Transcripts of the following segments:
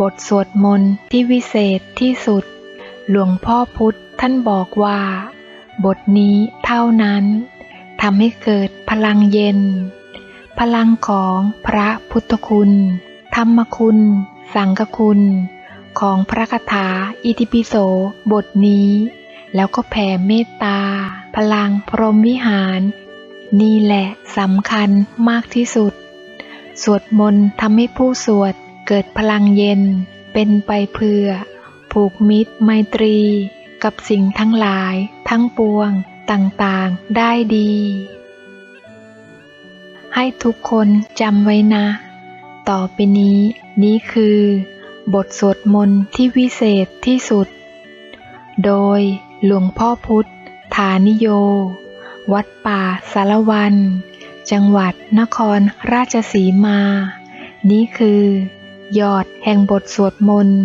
บทสวดมนต์ที่วิเศษที่สุด หลวงพ่อพุธท่านบอกว่า บทนี้เท่านั้นทำให้เกิดพลังเย็น พลังของพระพุทธคุณ ธรรมคุณ สังฆคุณ ของพระคาถาอิติปิโสบทนี้ แล้วก็แผ่เมตตา พลังพรหมวิหาร นี่แหละสำคัญมากที่สุด สวดมนต์ทำให้ผู้สวด เกิดพลังเย็นเป็นไปเพื่อ ผูกมิตรไมตรี กับสิ่งทั้งหลายทั้งปวงต่างๆได้ดี ให้ทุกคนจำไว้นะ ต่อไปนี้นี้คือ บทสวดมนต์ที่วิเศษที่สุด โดยหลวงพ่อพุทธฐานิโย วัดป่าสารวัน จังหวัดนครราชสีมา นี้คือ ยอดแห่งบทสวดมนต์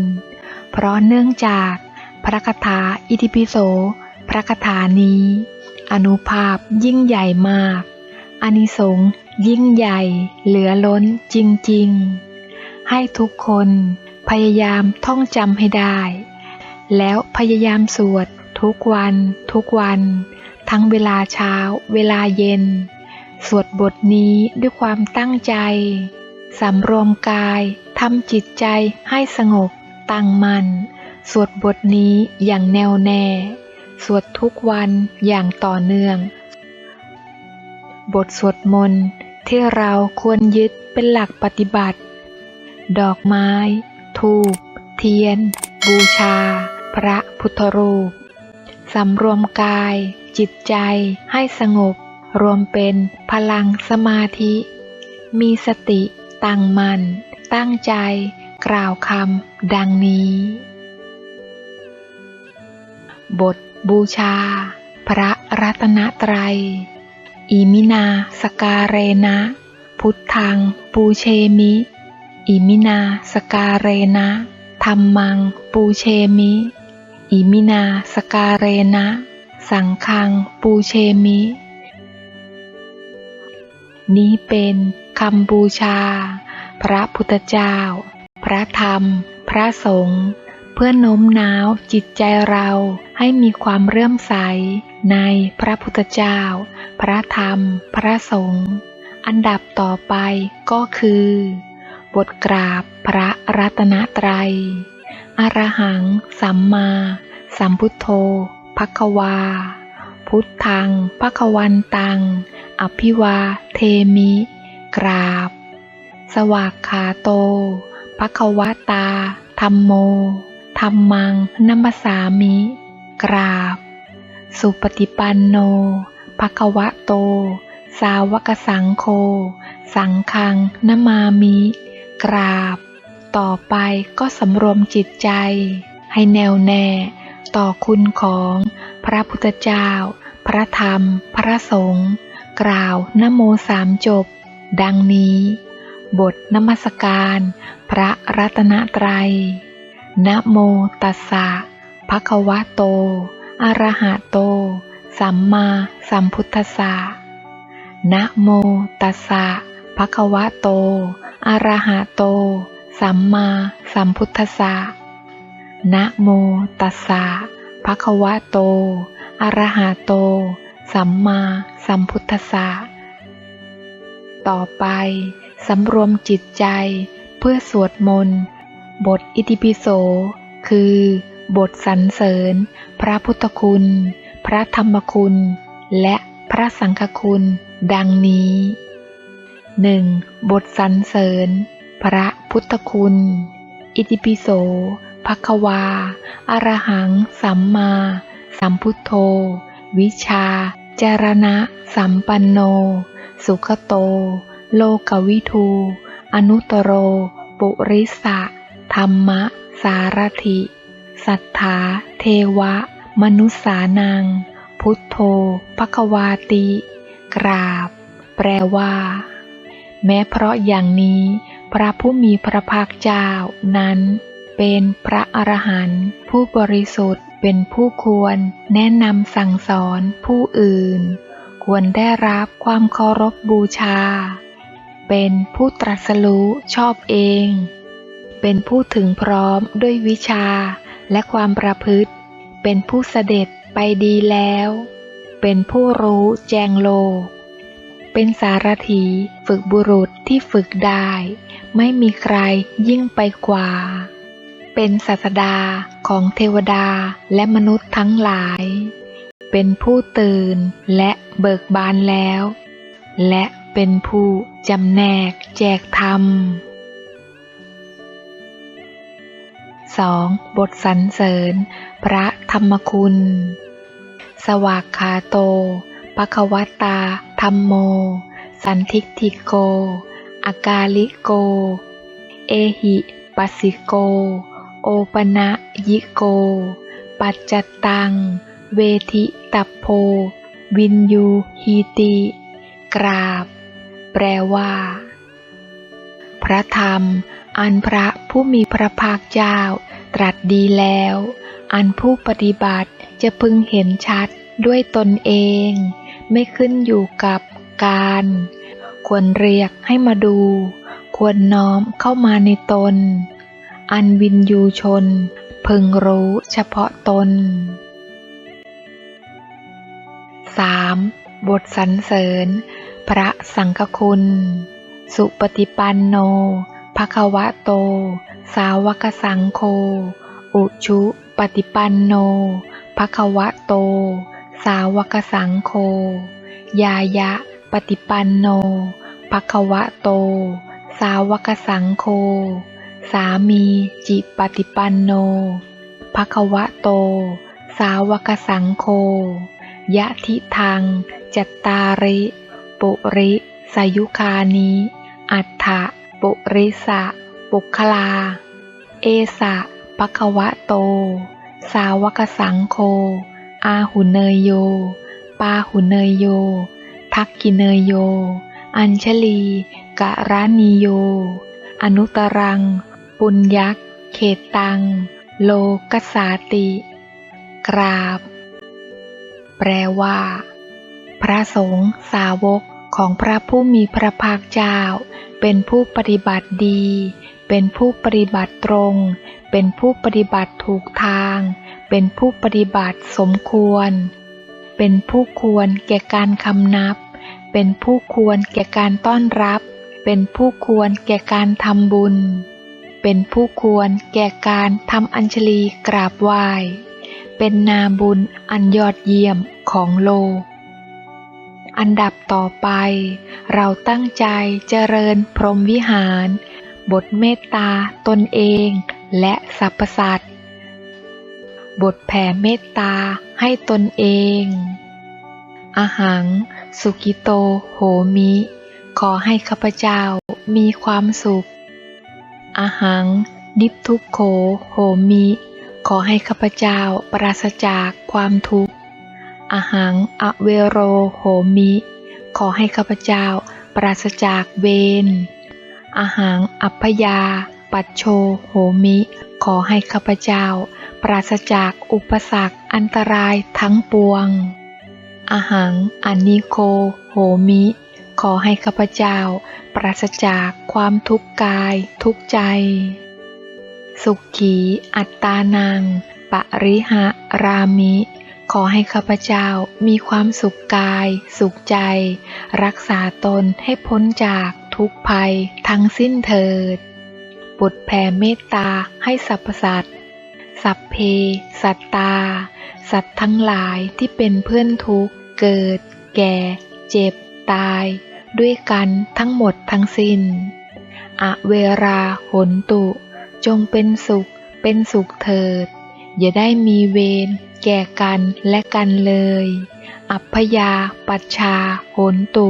เพราะเนื่องจากพระคาถาอิติปิโส พระคาถานี้ อนุภาพยิ่งใหญ่มาก อนิสงส์ยิ่งใหญ่เหลือล้นจริงๆ ให้ทุกคนพยายามท่องจำให้ได้ แล้วพยายามสวดทุกวันทุกวัน ทั้งเวลาเช้า เวลาเย็น สวดบทนี้ด้วยความตั้งใจสำรวมกาย ทำจิตใจให้สงบตั้งมัน่น สวดบทนี้อย่างแน่วแน่ สวดทุกวันอย่างต่อเนื่อง บทสวดมนต์ที่เราควรยึดเป็นหลักปฏิบัติ ดอกไม้ ทูบ เทียน บูชา พระพุทธรูป สำรวมกาย จิตใจให้สงบ รวมเป็นพลังสมาธิ มีสติตั้งมัน่น ตั้งใจกล่าวคำดังนี้ บทบูชา พระรัตนตรัย อิมินาสการเรนะ พุทธังปูเชมิ อิมินาสการเรนะธรรมังปูเชมิ อิมินาสการเรนะ สังฆังปูเชมิ นี้เป็นคำบูชา พระพุทธเจ้า พระธรรม พระสงฆ์เพื่อโน้มน้าวจิตใจเราให้มีความเรื่อมใสในพระพุทธเจ้า พระธรรม พระสงฆ์อันดับต่อไปก็คือ บทกราบพระรัตนตรัย อรหัง สัมมา สัมพุทโธภควา พุทธังภควันตัง อภิวาเทมิ กราบ สวากขาโตภควตา ธรรมโม ธรรมังนัมสสามิ กราบ สุปฏิปันโนภควะโต สาวกสังโฆ สังฆังนมามิ กราบ ต่อไปก็สำรวมจิตใจ ให้แน่วแน่ ต่อคุณของพระพุทธเจ้า พระธรรม พระสงฆ์ กล่าวนโมสามจบ ดังนี้ บทนมัสการ พระรัตนตรัย นะโมตัสสะภะคะวะโต อะระหะโต สัมมาสัมพุทธัสสะ นะโมตัสสะภะคะวะโต อะระหะโต สัมมาสัมพุทธัสสะ นะโมตัสสะภะคะวะโต อะระหะโต สัมมาสัมพุทธัสสะ ต่อไป สำรวมจิตใจเพื่อสวดมนต์ บทอิติปิโส คือ บทสรรเสริญ พระพุทธคุณ พระธรรมคุณ และพระสังฆคุณ ดังนี้ 1. บทสรรเสริญ พระพุทธคุณ อิติปิโสภควาอรหัง สัมมา สัมพุทโธ วิชา จารณะ สัมปันโน สุขโต โลกวิทู อนุตโร ปุริสะ ธรรมะ สารถิ สัทธา เทวะ มนุษานัง พุทโธภควาติ กราบ แปลว่า แม้เพราะอย่างนี้ พระผู้มีพระภาคเจ้านั้น เป็นพระอรหันต์ผู้บริสุทธิ์เป็นผู้ควรแนะนำสั่งสอนผู้อื่น ควรได้รับความเคารพบบูชา เป็นผู้ตรัสรู้ชอบเอง เป็นผู้ถึงพร้อมด้วยวิชาและความประพฤติ เป็นผู้เสด็จไปดีแล้ว เป็นผู้รู้แจงโลก เป็นสารถีฝึกบุรุษที่ฝึกได้ ไม่มีใครยิ่งไปกว่า เป็นศาสดาของเทวดาและมนุษย์ทั้งหลาย เป็นผู้ตื่นและเบิกบานแล้ว และ เป็นผู้จำแนกแจกธรรม 2. บทสรรเสริญ พระธรรมคุณ สวากขาโตปะคะวตาธรรมโม สันทิกทิโก อากาลิโก เอหิปัสสิโก โอปนะยิโก ปัจจตัง เวทิตัพโพ วินยูฮีติ กราบ ปลว่า พระธรรม อันพระผู้มีพระภาคเจ้า ตรัสดีแล้ว อันผู้ปฏิบัติจะพึงเห็นชัดด้วยตนเอง ไม่ขึ้นอยู่กับการ ควรเรียกให้มาดู ควรน้อมเข้ามาในตน อันวินยูชน พึงรู้เฉพาะตน 3. บทสรรเสริญ พระสังฆคุณ สุปฏิปันโนภควะโต สาวกสังโฆ อุชุปฏิปันโนภควะโต สาวกสังโฆ ยายะปฏิปันโนภควะโต สาวกสังโฆ สามีจิปฏิปันโนภควะโต สาวกสังโฆยะทิทังจัตตาริ ปุริสายุคานิ อัฏฐะปุริสะปุคลา เอสะปะคะวะโต สาวกสังโฆอาหุเนยโย ปาหุเนยโย ทักกิเนยโย อัญชลีกะรานิโย อนุตรัง ปุญยักเขตตัง โลกสาติ กราบ แปลว่า พระสงฆ์สาวกของพระผู้มีพระภาคเจ้า เป็นผู้ปฏิบัติดี เป็นผู้ปฏิบัติตรง เป็นผู้ปฏิบัติถูกทาง เป็นผู้ปฏิบัติสมควร เป็นผู้ควรแก่การคำนับ เป็นผู้ควรแก่การต้อนรับ เป็นผู้ควรแก่การทำบุญ เป็นผู้ควรแก่การทำอัญชลีกราบไหว้ เป็นนาบุญอันยอดเยี่ยมของโลก อันดับต่อไป เราตั้งใจเจริญพรหมวิหาร บทเมตตาตนเองและสรรพสัตว์บทแผ่เมตตาให้ตนเองอาหัง สุกิโต โหมิ ขอให้ข้าพเจ้ามีความสุขอาหัง ดิบทุกโข โหมิ ขอให้ข้าพเจ้าปราศจากความทุกข์ อาหังอเวโรโหมิ ขอให้ข้าพเจ้าปราศจากเวรอาหังอัพยา ปัจโชโหมิ ขอให้ข้าพเจ้า ปราศจากอุปสรรคอันตรายทั้งปวงอาหังอนิโคโหมิ ขอให้ข้าพเจ้า ปราศจากความทุกข์กายทุกใจ สุขีอัตตานัง ปริหะรามิ ขอให้ข้าพเจ้ามีความสุขกาย สุขใจ รักษาตนให้พ้นจากทุกภัยทั้งสิ้นเถิดบทแผ่เมตตาให้สรรพสัตว์ สัพเพ สัตตา สัตว์ทั้งหลายที่เป็นเพื่อนทุกข์ เกิด แก่ เจ็บ ตาย ด้วยกันทั้งหมดทั้งสิ้น อเวราหนตุ จงเป็นสุข เป็นสุขเถิด อย่าได้มีเวร แก่กันและกันเลย อัพยาปัชชาโหนตุ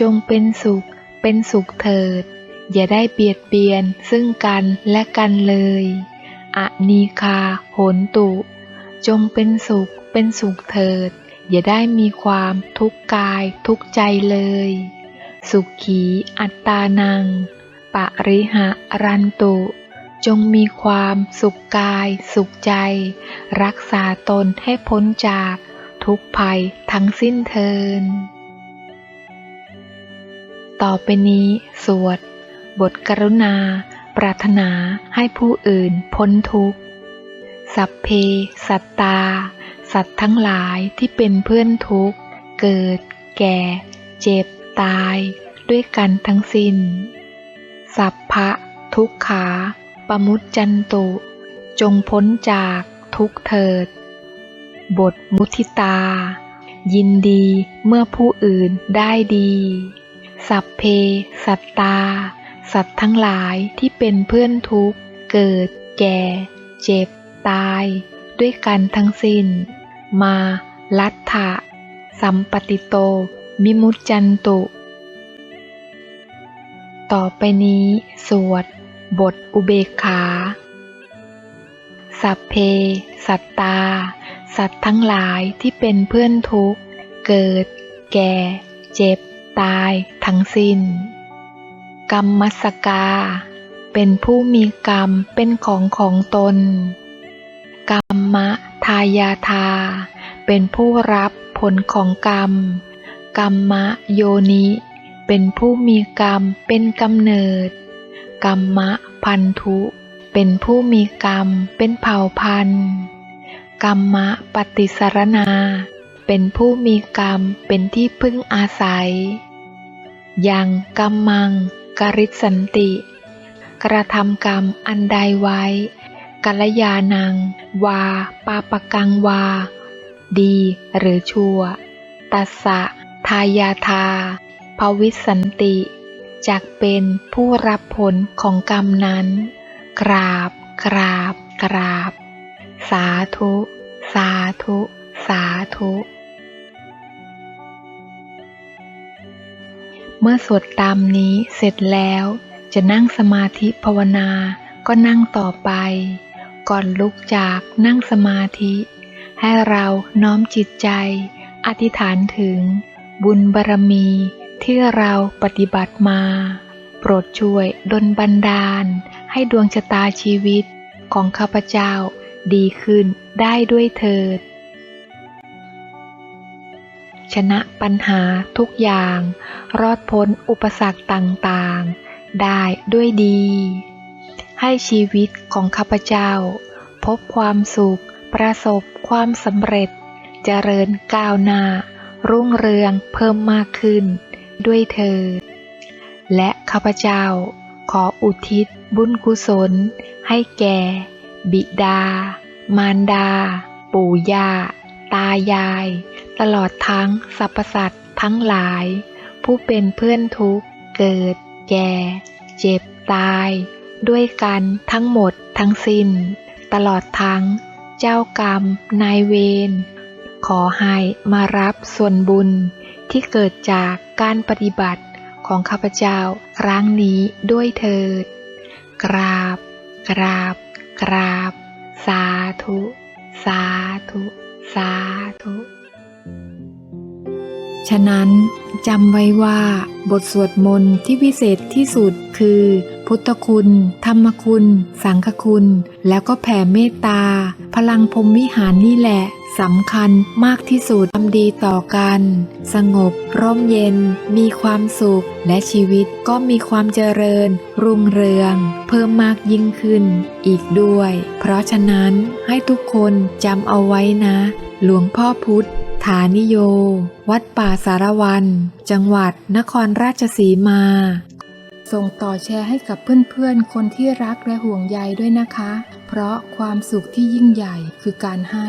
จงเป็นสุข เป็นสุขเถิด อย่าได้เบียดเบียนซึ่งกันและกันเลยอนีคาโหนตุ จงเป็นสุข เป็นสุขเถิด อย่าได้มีความทุกข์กายทุกข์ใจเลย สุขีอัตตานัง ปะริหะรันตุ จงมีความสุขกาย สุขใจ รักษาตนให้พ้นจากทุกภัยทั้งสิ้นเทิน ต่อไปนี้ สวด บทกรุณา ปรารถนาให้ผู้อื่นพ้นทุกข์ สัพเพ สัตตา สัตว์ทั้งหลายที่เป็นเพื่อนทุกข์ เกิด แก่ เจ็บ ตาย ด้วยกันทั้งสิ้น สัพพะ ทุกขา ปมุจจันตุ จงพ้นจากทุกเถิด บทมุทิตา ยินดีเมื่อผู้อื่นได้ดี สัพเพ สัตตา สัตว์ทั้งหลายที่เป็นเพื่อนทุกเกิด แก่ เจ็บ ตาย ด้วยกันทั้งสิ้น มาลัตถะสัมปติโต มิมุจจันตุ ต่อไปนี้สวด บทอุเบกขา สัพเพ สัตตา สัตว์ทั้งหลายที่เป็นเพื่อนทุกข์ เกิด แก่ เจ็บ ตาย ทั้งสิ้น กรรมมัสกา เป็นผู้มีกรรมเป็นของของตน กรรมะทายาทา เป็นผู้รับผลของกรรม กรรมะโยนิ เป็นผู้มีกรรมเป็นกำเนิด กรรมะพันธุ เป็นผู้มีกรรม เป็นเผ่าพันธุ์กรรมะปฏิสารนา เป็นผู้มีกรรมเป็นที่พึ่งอาศัย ยังกรรมัง กริสันติ กระทำกรรมอันใดไว้กัลยาณัง วา ปาปกังวา ดีหรือชั่ว ตัสสะทายาทาภวิสันติ จากเป็นผู้รับผลของกรรมนั้น กราบ กราบ กราบ สาธุ สาธุ สาธุ เมื่อสวดตามนี้เสร็จแล้ว จะนั่งสมาธิภาวนา ก็นั่งต่อไป ก่อนลุกจากนั่งสมาธิ ให้เราน้อมจิตใจ อธิษฐานถึงบุญบารมี ที่เราปฏิบัติมา โปรดช่วยดลบันดาล ให้ดวงชะตาชีวิตของข้าพเจ้าดีขึ้นได้ด้วยเถิด ชนะปัญหาทุกอย่าง รอดพ้นอุปสรรคต่างๆ ได้ด้วยดี ให้ชีวิตของข้าพเจ้า พบความสุข ประสบความสำเร็จ เจริญก้าวหน้ารุ่งเรืองเพิ่มมากขึ้น ด้วยเถิดและข้าพเจ้าขออุทิศบุญกุศล ให้แก่ บิดา มารดา ปู่ย่า ตายาย ตลอดทั้งสรรพสัตว์ทั้งหลาย ผู้เป็นเพื่อนทุกเกิด แก่ เจ็บตาย ด้วยกันทั้งหมดทั้งสิ้น ตลอดทั้งเจ้ากรรมนายเวรขอให้มารับส่วนบุญที่เกิดจาก การปฏิบัติของข้าพเจ้าครั้งนี้ด้วยเถิด กราบ กราบ กราบ สาธุ สาธุ สาธุ ฉะนั้นจำไว้ว่าบทสวดมนต์ที่วิเศษที่สุดคือ พุทธคุณ ธรรมคุณ สังฆคุณ แล้วก็แผ่เมตตา พลังพรมวิหารนี่แหละ สำคัญมากที่สุดทำดีต่อกัน สงบ ร่มเย็น มีความสุข และชีวิตก็มีความเจริญ รุ่งเรือง เพิ่มมากยิ่งขึ้น อีกด้วย เพราะฉะนั้นให้ทุกคนจำเอาไว้นะ หลวงพ่อพุธฐานิโย วัดป่าสารวัน จังหวัดนครราชสีมา ส่งต่อแชร์ให้กับเพื่อนๆ คนที่รักและห่วงใยด้วยนะคะ เพราะความสุขที่ยิ่งใหญ่คือการให้